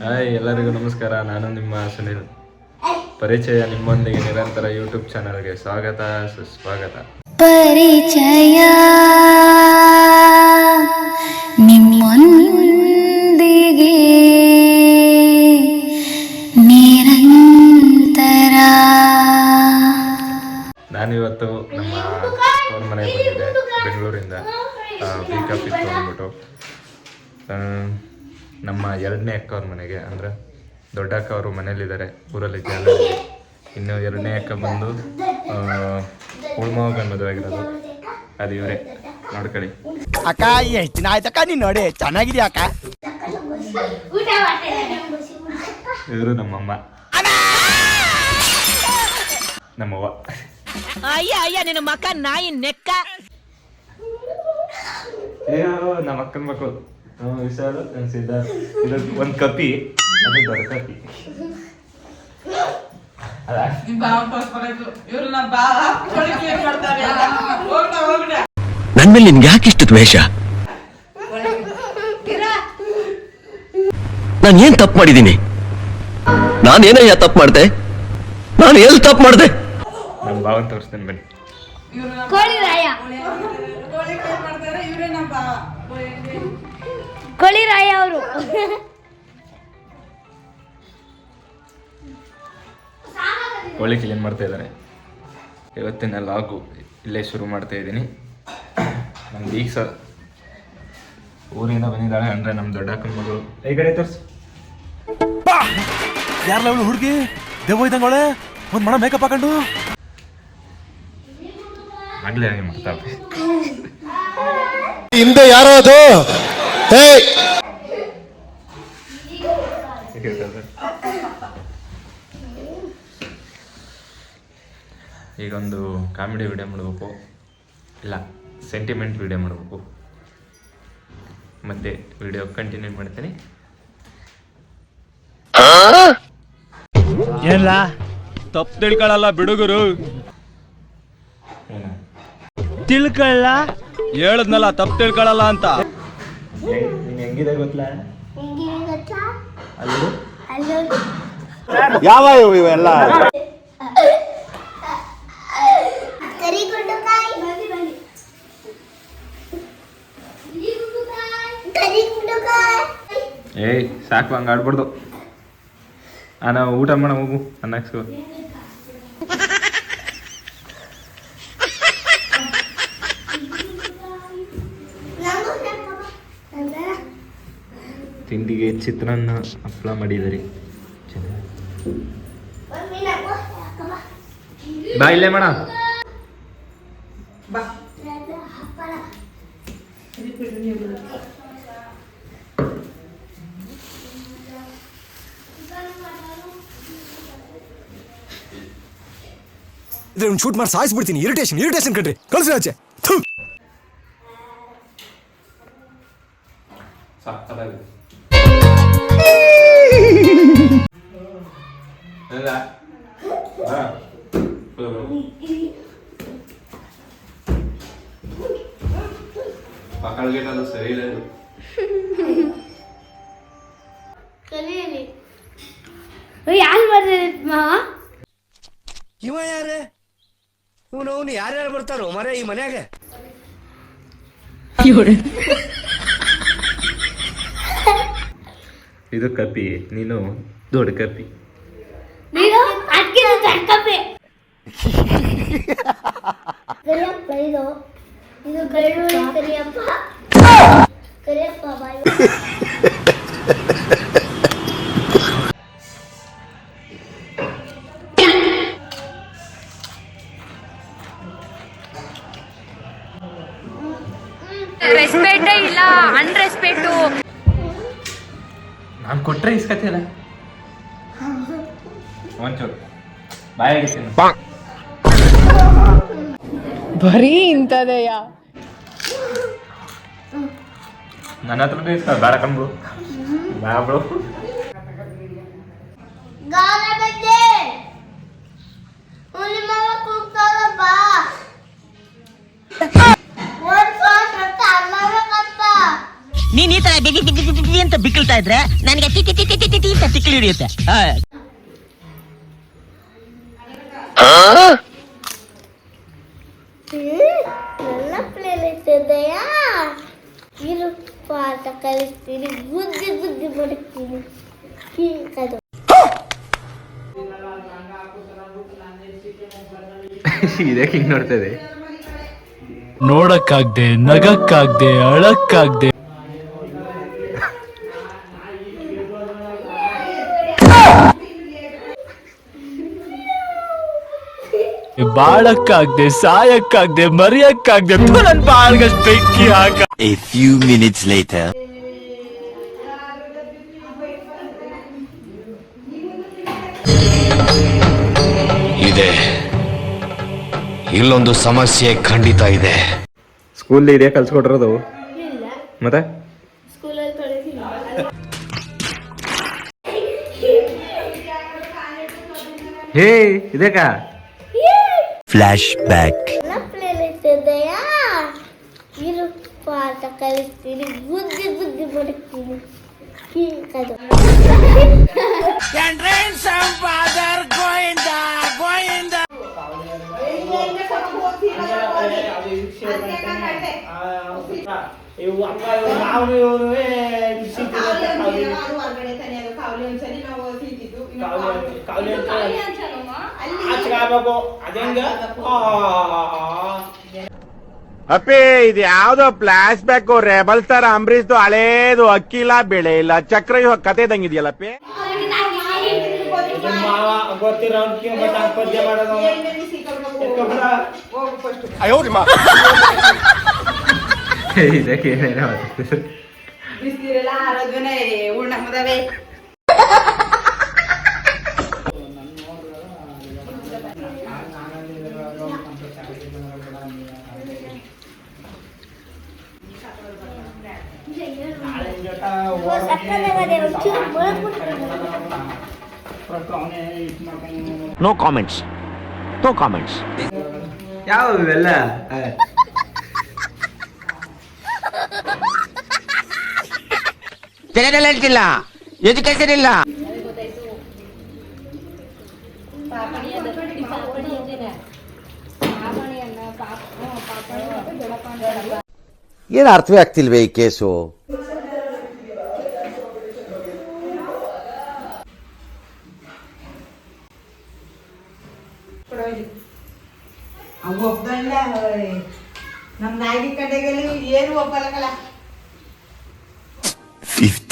Hi ಎಲ್ಲರಿಗೂ ನಮಸ್ಕಾರ. ನಾನು ನಿಮ್ಮ ಸುನಿಲ್. ಪರಿಚಯ ನಿಮ್ಮೊಂದಿಗೆ ನಿರಂತರ ಯೂಟ್ಯೂಬ್ ಚಾನಲ್ಗೆ ಸ್ವಾಗತ ಸುಸ್ವಾಗತ. ಪರಿಚಯ ನಿಮ್ಮೊಂದಿಗೆ ನಿರಂತರ. ನಾನಿವತ್ತು ನಮ್ಮ ಅವ್ರ ಮನೆಗೆ ಬಂದಿದ್ದೆ ಬೆಂಗಳೂರಿಂದ. ವೀಕಪ್ ಇತ್ತು ಅಂದ್ಬಿಟ್ಟು. ನಮ್ಮ ಎರಡನೇ ಅಕ್ಕ ಅವ್ರ ಮನೆಗೆ ಅಂದ್ರೆ ದೊಡ್ಡ ಅಕ್ಕ ಅವರು ಮನೇಲಿದ್ದಾರೆ ಊರಲ್ಲಿ ಜಾಲ ಇನ್ನು ಎರಡನೇ ಅಕ್ಕ ಬಂದು ಉಳ್ಮೋಗನ್ ಮದುವೆ ಆಗಿರೋದು. ಅದು ಇವರೇ ನೋಡ್ಕೊಳ್ಳಿ. ಅಕ್ಕ ಎಷ್ಟು ದಿನ ಆಯ್ತಕ್ಕ ನೀನ್ ನೋಡಿ ಚೆನ್ನಾಗಿದ್ಯಾ ಅಕ್ಕ? ಇವರು ನಮ್ಮಮ್ಮ. ನಮ್ಮವ್ವ. ಅಯ್ಯ ಅಯ್ಯ ನಿನ್ನ ಮಕ್ಕ ನಾಯಿ ನೆಕ್ಕ. ಅಯ್ಯೋ ನಮ್ಮ ಅಕ್ಕನ ಮಕ್ಕಳು. ವಿಶಾಲ್ ಸಿದ್ಧಾರ್ಥ್ ಇದು ಒಂದು ಕಪಿ ಅದು ದೊಡ್ಡ ಕಪಿ ನನ್ ಮೇಲೆ ನಿನ್ಗೆ ಯಾಕೆ ಇಷ್ಟು ದ್ವೇಷ ನಾನು ಏನ್ ತಪ್ಪು ಮಾಡಿದ್ದೀನಿ ನಾನು ನಾನೇನಯ್ಯ ತಪ್ಪು ಮಾಡ್ದೆ? ನಾನು ಎಲ್ಲಿ ತಪ್ಪು ಮಾಡ್ದೆ? ನಮ್ಮ ಭಾವ ತೋರಿಸ್ತೇನೆ ಬನ್ನಿ. ಕೋಳಿರಾಯ ಕೋಳಿ ಮಾಡ್ತಾರೆ ಇವರೇ ನಮ್ಮ ಕೋಳಿರಾಯ ಅವರು. ಕೋಳಿ ಕ್ಲೀನ್ ಮಾಡ್ತಾ ಇದ್ದಾರೆ ಇವತ್ತಿನ ಲಾಗು ಇಲ್ಲೇ ಶುರು ಮಾಡ್ತಾ ಇದ್ದೀನಿ. ನಮ್ದು ಈಗ ಸರ್ ಊರಿಂದ ಬಂದಿದ್ದಾಳೆ. ಅಂದ್ರೆ ನಮ್ಮ ದೊಡ್ಡ ಅಕ್ಕನ ಮಗಳು. ಈ ಕಡೆ ತೋರ್ಸು. ಯಾರಲ್ಲ ಅವಳು ಹುಡುಗಿ? ದೆವ್ವ ಇದ್ದಂಗಳೆ ಒಂದು ಮಣ ಮೇಕಪ್ ಹಾಕೊಂಡು? ಆಗಲೇ ಮಾಡ್ತಾ ಮಾಡ್ತಾಳೆ ಹಿಂದೆ ಯಾರೋ ಅದು? ಈಗೊಂದು ಕಾಮಿಡಿ ವಿಡಿಯೋ ಮಾಡಬೇಕು. ಇಲ್ಲ ಸೆಂಟಿಮೆಂಟ್ ವಿಡಿಯೋ ಮಾಡಬೇಕು. ಮತ್ತೆ ವಿಡಿಯೋ ಕಂಟಿನ್ಯೂ ಮಾಡ್ತೀನಿ. ಎಲ್ಲ ತಪ್ಪು ತಿಳ್ಕೊಳಲ್ಲ ಬಿಡುಗರು. ತಿಳ್ಕೊಳ್ಳ ಹೇಳದ್ನಲ್ಲ ತಪ್ಪು ತಿಳ್ಕೊಳ್ಳಲ್ಲ ಅಂತ. ನೀನು ಹೆಂಗಿದೆ ಗೊತ್ತಲ್ಲ ಅಲ್ಲಿ? ಯಾವ ಇವೆಲ್ಲ? ಏಯ್ ಸಾಕು ಹಂಗೆ ಆಡ್ಬಾರ್ದು. ಆ ನಾವು ಊಟ ಮಾಡೋ ಹೋಗು ಅನ್ನಕ್ಸು ತಿಂಡಿಗೆ ಚಿತ್ರಾನ್ನ ಹಪ್ಪಳ ಮಾಡಿದ್ದಾರೆ. ಬಾ ಇಲ್ಲೇ ಮಾಡ. ಶೂಟ್ ಮಾಡಿ ಸಾಯಿಸ್ಬಿಡ್ತೀನಿ. ಇರಿಟೇಷನ್ ಇರಿಟೇಷನ್ ಕಟ್ರಿ ಕಳ್ಸಿ ಆಚೆ. ಅಲ್ಲ. ಮಕ್ಕಳಿಗೆ ಅದು ಸರಿ ಇಲ್ಲ. ಯಾರು ಬರ್ತಾರೆ ಮಾವ ಇವ ಯಾರೇ? ಇವನು ಅವನು ಯಾರ್ಯಾರು ಬರ್ತಾರೋ? ಮರೆ ಈ ಮನ್ಯಾಗ? ಇದು ಕಪಿ ನೀನು ದೊಡ್ಡ ಕಪಿ ನೀನು ಅದಕ್ಕೆ ತಡ್ಕಪ್ಪೆ ಕರಿಯಪ್ಪ ಇದು ಇದು ಬೆಳ್ಳುಳ್ಳಿ ಕರಿಯಪ್ಪ ಕರಿಯಪ್ಪ ಬಾಯ್ ಬರೀ ಇಂಥದೆಯಾ? ನನ್ನ ಹತ್ರನೇ ಬೇಡ ಕಣ್ಬಿಡು ಬೇಡ ನೀನ್ ಈ ತರ ಬಿಗಿ ಬಿಗಿ ಬಿಗಿ ಅಂತ ಬಿಕ್ಕಳ್ತಾ ಇದ್ರೆ ನನಗೆ ತಿಕ್ಕಿ ಟಿ ಟಿ ಟಿ ಟಿ ಟಿ ಅಂತ ತಿಕ್ಲಿ ಹಿಡಿಯುತ್ತೆ. ಪ್ಲೇಲಿಸ್ಟ್ ಇರುಪ್ಪ ಇರು ಪಾಠ ಕಲಿಸ್ತೀನಿ. ಬುದ್ಧಿ ಬುದ್ಧಿ ಬಡುತ್ತೀನಿ ಹೀಗದು ಇದಕ್ಕೆ ಹಿಂಗ್ ನೋಡ್ತದೆ ನೋಡಕ್ಕಾಗ್ದೆ ನಗಕ್ಕಾಗ್ದೆ ಅಳಕ್ಕಾಗ್ದೆ ಬಾಳಕ್ಕಾಗ್ದೆ ಸಾಯಕ್ಕಾಗ್ದೆ ಮರಿಯಕ್ಕಾಗ್ದೆ ನನ್ ಬಾಳ್ಗಷ್ಟ್ ಬೆಂಕಿ ಹಾಕ. A few minutes later. ಇದೆ. ಇಲ್ಲೊಂದು ಸಮಸ್ಯೆ ಖಂಡಿತ ಇದೆ. ಸ್ಕೂಲ್ ಇದೆ ಕಲ್ಸ್ಕೊಟ್ರದು ಮತ್ತೆ? ಸ್ಕೂಲಲ್ಲಿ ಕಳಿಸಿಲ್ಲ ಹೇ ಇದಕ್ಕ? Flashback. ಎಲ್ಲ ಪ್ಲೇಲಿಸ್ಟ್ ಇದೆಯಾ ಇರು ಪಾಠ ಕಲಿಸ್ತೀನಿ ಬುದ್ಧಿ ಬುದ್ಧಿ ಅಪ್ಪಿ ಇದು ಯಾವ್ದೋ ಫ್ಲಾಶ್ ಬ್ಯಾಕ್ ರೆಬಲ್ ತರ ಅಂಬರೀಶ್ದು ಹಳೇದು ಅಕ್ಕಿಲ್ಲ ಬೆಳೆ ಇಲ್ಲ ಚಕ್ರ ಇವಾಗ ಕತೆ ಇದಕ್ಕೆ ಏನೇನೋ ಬಿಸಿಲಿರಲ್ಲ ಆರೋಗ್ಯನೇ ಉಣ್ಣಮದವೆ ಸಕ್ಕತ್ತಾಗದೆ ನೋ ಕಾಮೆಂಟ್ಸ್ ನೋ ಕಾಮೆಂಟ್ಸ್ ಯಾವ ಇವೆಲ್ಲ? ಇಲ್ಲ ಎಜುಕೇಶನ್ ಇಲ್ಲ. ಏನು ಅರ್ಥವೇ ಆಗ್ತಿಲ್ವೇ ಈ ಕೇಸು?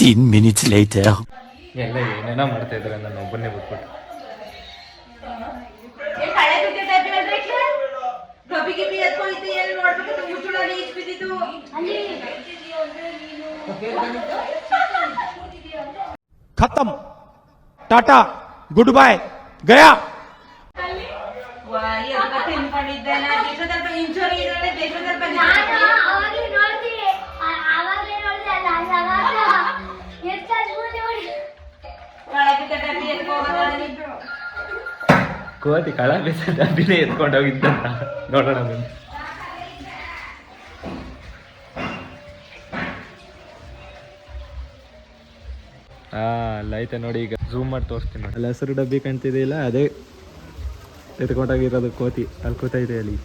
15 minutes later. ಎಲ್ಲ ಏನೇನೋ ಮಾಡ್ತಾ ಇದ್ರೆ ನಾನು ಒಬ್ಬನೇ ಬಿಟ್ಬಿಟ್ಟು ಖತಮ್ ಟಾಟಾ ಗುಡ್ ಬೈ ಗಯಾ. ಕೋತಿ ಕಳ ಬೇಸ ಡಬ್ಬಿನೇ ಎತ್ಕೊಂಡು ಹೋಗಿದ್ದಂತ ನೋಡೋಣ ಬನ್ನಿ. ಹಾ ಅಲ್ಲ ಐತೆ ನೋಡಿ ಈಗ ಝೂಮ್ ಮಾಡಿ ತೋರಿಸ್ತೀನಿ ನೋಡಿ. ಅಲ್ಲಿ ಹಸಿರು ಡಬ್ಬಿ ಕಾಣ್ತಿದೆ ಇಲ್ಲ ಅದೇ ಎತ್ಕೊಂಡೋಗಿರೋದು ಕೋತಿ. ಅಲ್ಲಿ ಕೂತೈತೆ ಅಲ್ಲಿ.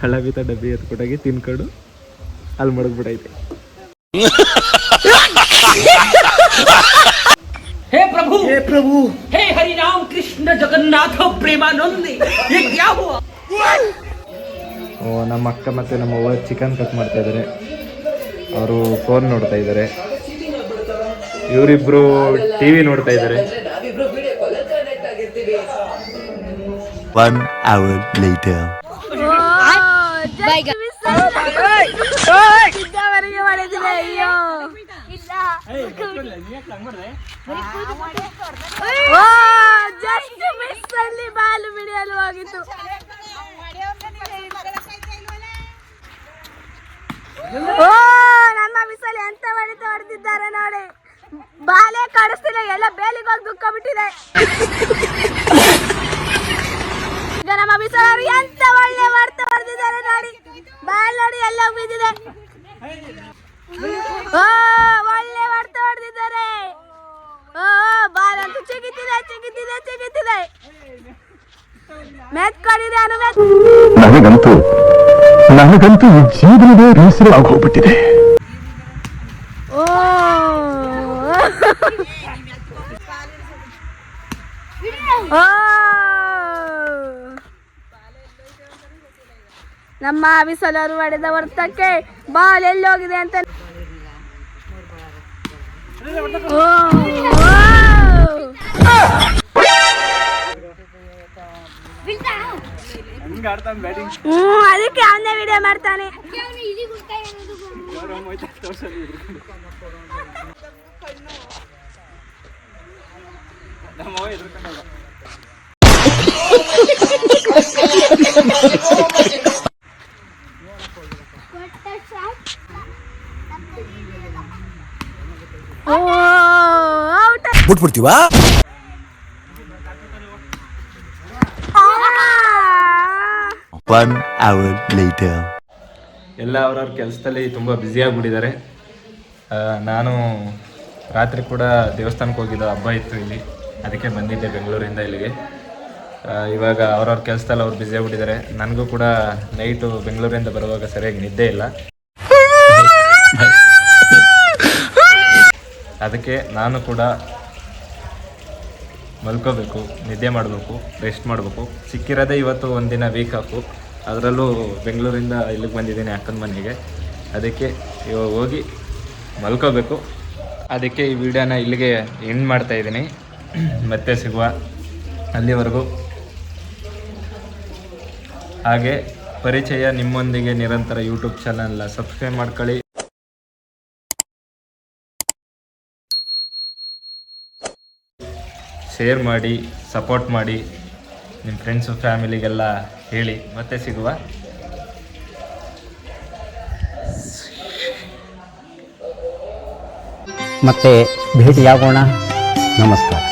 ಕಳ್ಳ ಬೀತ ಡಬ್ಬಿ ಎತ್ಕೊಂಡೋಗಿ ತಿನ್ಕೊಂಡು ಅಲ್ಲಿ ಮಡಗ್ಬಿಟ್ಟೈತೆ. प्रभु हे प्रभु हे हरि राम कृष्ण जगन्नाथ प्रेमानंद ये क्या हुआ ಓ ನಮ್ಮ ಅಕ್ಕ ಮತ್ತು ನಮ್ಮ ಅವ್ವ ಚಿಕನ್ ಕಟ್ ಮಾಡ್ತಾ ಇದ್ದಾರೆ ಅವರು ಫೋನ್ ನೋಡ್ತಾ ಇದ್ದಾರೆ ಇವರಿಬ್ರು ಟಿ ವಿ ನೋಡ್ತಾ ಇದ್ದಾರೆ One hour later. ಸಿದ್ದವರೆಗೆ ಮಾಡಿದ್ರೆ ಅಯ್ಯೋ ಓ ಜಸ್ಟ್ ಮಿಸ್ ಅಲ್ಲಿ ಬಾಲು ಬಿಡಿಯಲು ಹೋಗಿತ್ತು ಓ ನಮ್ಮ ಮಿಸಲ್ಲಿ ಎಂತ ಹೊಡಿತ ಹೊಡೆದಿದ್ದಾರೆ ನೋಡಿ. ಬಾಲೆ ಕಾಣಿಸ್ತಿಲ್ಲ ಎಲ್ಲ ಬೇಲಿಗೆ ಹೋಗಿ ದುಃಖ ಬಿಟ್ಟಿದೆ. ಈಗ ನಮ್ಮ ಬಿಸಲವರು ಎಂತ ಒಳ್ಳೆ ಮಾಡ್ತಾ ಹೊಡೆದಿದ್ದಾರೆ ನೋಡಿ. ಬಾಲ್ ನೋಡಿ ಎಲ್ಲ ಬಿದ್ದಿದೆ ಓ ಒಳ್ಳೆ ಮಾಡ್ತಾ ಹೊಡೆದಿದ್ದಾರೆ. ಚಿಗಿತಿದೆ ಚಿಗಿತಿದೆ ಚಿಗಿತಿದೆ. ನನಗಂತೂ ನನಗಂತೂ ಈ ಜೀವನವೇ ಓ. ನಮ್ಮ ಬಿಸಲರು ಹೊಡೆದ ವರ್ತಕ್ಕೆ ಬಾಲ್ ಎಲ್ಲೋಗಿದೆ ಅಂತ ಓ. ಅದಕ್ಕೆ ಅವನೇ ವಿಡಿಯೋ ಮಾಡ್ತಾನೆ ಓ ಔಟ್ ಬಿಟ್ಬಿಡ್ತೀವಾ? ಒನ್ ಅವರ್ ಲೇಟರ್ ಎಲ್ಲ ಅವ್ರವ್ರ ಕೆಲಸದಲ್ಲಿ ತುಂಬ ಬ್ಯುಸಿಯಾಗಿಬಿಟ್ಟಿದ್ದಾರೆ ನಾನು ರಾತ್ರಿ ಕೂಡ ದೇವಸ್ಥಾನಕ್ಕೆ ಹೋಗಿದ್ದ ಹಬ್ಬ ಇತ್ತು ಇಲ್ಲಿ. ಅದಕ್ಕೆ ಬಂದಿದ್ದೆ ಬೆಂಗಳೂರಿಂದ ಇಲ್ಲಿಗೆ. ಇವಾಗ ಅವ್ರವ್ರ ಕೆಲಸದಲ್ಲಿ ಅವ್ರು ಬ್ಯುಸಿ ಆಗಿಬಿಟ್ಟಿದ್ದಾರೆ. ನನಗೂ ಕೂಡ ನೈಟು ಬೆಂಗಳೂರಿಂದ ಬರುವಾಗ ಸರಿಯಾಗಿ ನಿದ್ದೆ ಇಲ್ಲ. ಅದಕ್ಕೆ ನಾನು ಕೂಡ ಮಲ್ಕೋಬೇಕು, ನಿದ್ದೆ ಮಾಡಬೇಕು ರೆಸ್ಟ್ ಮಾಡಬೇಕು. ಸಿಕ್ಕಿರೋದೇ ಇವತ್ತು ಒಂದಿನ ವೀಕ್ ಆಫು ಅದರಲ್ಲೂ ಬೆಂಗಳೂರಿಂದ ಇಲ್ಲಿಗೆ ಬಂದಿದ್ದೀನಿ ಅಕ್ಕನ ಮನೆಗೆ. ಅದಕ್ಕೆ ಇವಾಗ ಹೋಗಿ ಮಲ್ಕೋಬೇಕು. ಅದಕ್ಕೆ ಈ ವಿಡಿಯೋನ ಇಲ್ಲಿಗೆ ಎಂಡ್ ಮಾಡ್ತಾ ಇದ್ದೀನಿ. ಮತ್ತೆ ಸಿಗುವ ಅಲ್ಲಿವರೆಗೂ. ಹಾಗೆ ಪರಿಚಯ ನಿಮ್ಮೊಂದಿಗೆ ನಿರಂತರ ಯೂಟ್ಯೂಬ್ ಚಾನಲ್ನ ಸಬ್ಸ್ಕ್ರೈಬ್ ಮಾಡ್ಕೊಳ್ಳಿ. ಶೇರ್ ಮಾಡಿ ಸಪೋರ್ಟ್ ಮಾಡಿ ನಿಮ್ಮ ಫ್ರೆಂಡ್ಸು ಫ್ಯಾಮಿಲಿಗೆಲ್ಲ ಹೇಳಿ. ಮತ್ತೆ ಸಿಗುವ? ಮತ್ತೆ ಭೇಟಿಯಾಗೋಣ. ನಮಸ್ಕಾರ.